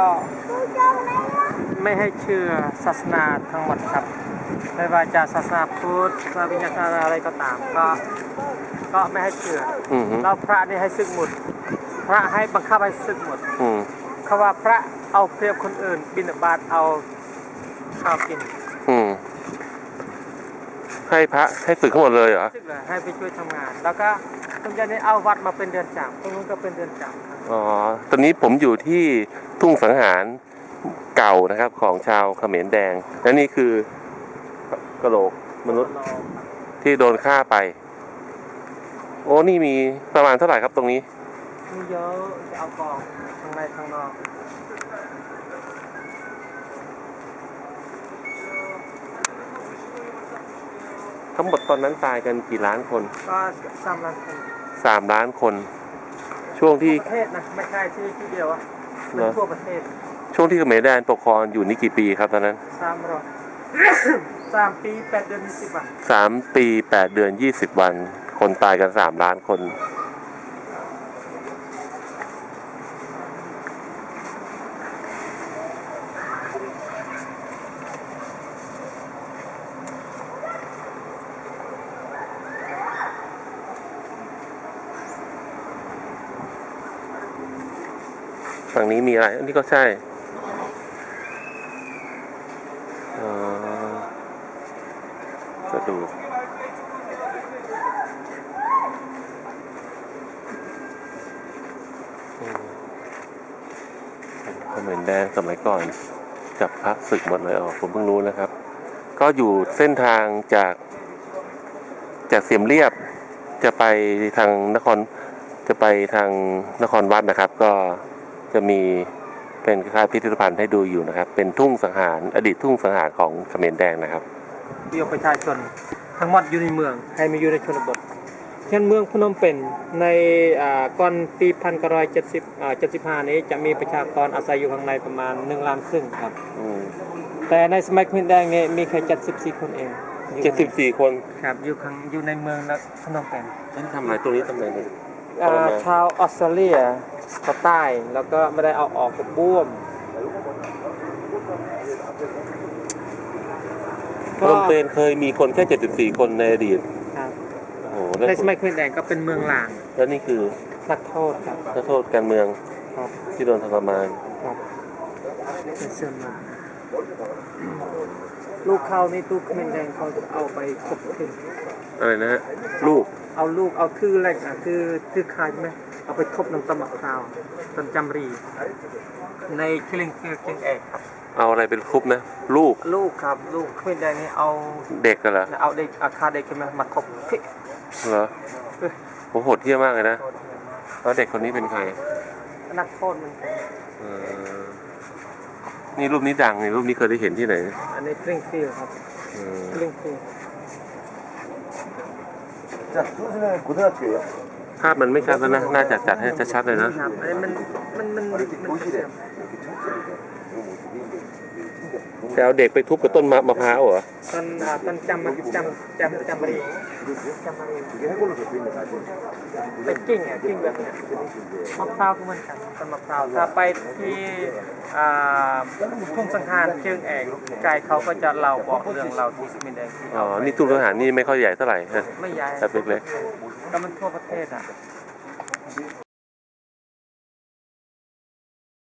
ก็ไม่ให้เชื่อศาสนาทั้งหมดครับ ไม่ว่าจะศาสนาพุทธศาสนาวิญญาณอะไรก็ตามก็ก็ไม่ให้เชื่ออืมฮึเราพระนี่ให้ศึกหมด พระให้บังคับให้ศึกหมดอืมเขาว่าพระเอาเปรียบคนอื่น บิณฑบาตเอาข้าวกินอืม ให้พระให้ฝึกทั้งหมดเลยเหรอ ศึกเลยให้ไปช่วยทำงาน แล้วก็ตรงนี้เอาวัดมาเป็นเดือนจำตรงนู้นก็เป็นเดือนจำครับอ๋อ ตอนนี้ผมอยู่ที่ทุ่งสังหารเก่านะครับของชาวเขมรแดง และนี่คือกระโหลกมนุษย์ที่โดนฆ่าไป โอ้นี่มีประมาณเท่าไหร่ครับตรงนี้ มีเยอะจะเอากองข้างในข้างนอก ทั้งหมดตอนนั้นตายกันกี่ล้านคนก็สามล้านคนสามล้านคน ช่วงที่ประเทศนะไม่ใช่ที่ที่เดียวอะเหรเป็นอ ทั่วประเทศช่วงที่เขมรแดนปกครองอยู่นี่กี่ปีครับตอนนั้นสามร้อย สามปีแปดเดือนยี่สิบวันสามปีแปดเดือนยี่สิบวัน คนตายกันสามล้านคน ฝั่งนี้มีอะไร อันนี้ก็ใช่กระดูกอืมเขมรแดงสมัยก่อนจับพระศึกหมดเลยอ๋อผมเพิ่งรู้นะครับ ก็อยู่เส้นทางจาก จากเสียมเรียบจะไปทางนครจะไปทางนครวัดนะครับ ก็ จะมีเป็นคล้ายๆพิพิธภัณฑ์ให้ดูอยู่นะครับ เป็นทุ่งสังหารอดีตทุ่งสังหารของเขมรแดงนะครับเดียวประชาชนทั้งหมดอยู่ในเมือง ให้มาอยู่ในชนบทเช่นเมืองพนมเปญในอ่าก่อนปีพันเก้าร้อยเจ็ดสิบเจ็ดสิบห้านี้จะมีประชากรอาศัยอยู่ข้างในประมาณหนึ่งล้านครึ่งครับอืมแต่ในสมัยคมินแดงเนี่ยมีแค่เจ็ดสิบสี่คนเองอยู่เจ็ดสิบสี่คนครับอยู่ข้างอยู่ในเมืองนะพนมเปญนั่นทำอะไรตรงนี้ทำอะไรเนี่ย อ่าทรมานชาวออสเตรเลียเขาใต้แล้วก็ไม่ได้เอาออกกับบ้วมพนมเปญเคยมีคนแค่เจ็ดสิบสี่คนในอดีตครับโอ้โหแล้วในสมัยคมินแดงก็เป็นเมืองลางแล้วนี่คือนักโทษครับนักโทษการเมืองครับที่โดนทรมานครับเป็นเสื่อมมา ลูกเขาในตู้คมินแดงเขาจะเอาไปคบคืนอะไรนะฮะลูกเอาลูกเอาคือแรกอะคือคือคายใช่ไหมเอาไปทบน้ำตำมะพร้าวต้นจำรี ในคลิงฟิลคิงเอกครับ เอาอะไรเป็นคุบนะ ลูกลูกครับลูกคมินแดงนี่เอาเด็กกันเหรอเอาเด็กอาคาเด็กใช่ไหมมาทบพิกเหรอผมโหดเที่ยมากเลยนะ แล้วเด็กคนนี้เป็นใครนักโทษเหมันกันเออ นี่รูปนี้ดังนี่รูปนี้เคยได้เห็นที่ไหนอันนี้กลิ้งฟิลครับกลิ้งฟิลจัดทุกที่กุฎาเกียภาพมันไม่ชัดแล้วนะ น่าจัดจัดให้ชัดๆเลยนะมันมันมันมัน แะเอเด็กไปทุบกับต้นมะพร้าวเหรอต้นอ่าต้นจำมาจำจำจำรีจำบรีเป็นกิ่งอะกิ่งแบบเนี้ยมะพร้าวก็เหมือนกันต้นมะพร้าวถ้าไปที่อ่าทุ่งสังหารเชิงแอกไกายเขาก็จะเล่าบอกเรื่องเราที่สมินแดงจอ๋อ นี่ทุ่งสังหารนี่ไม่ค่อยใหญ่เท่าไหร่ฮะไม่ใหญ่แต่เล็กๆก็มันทั่วประเทศอะ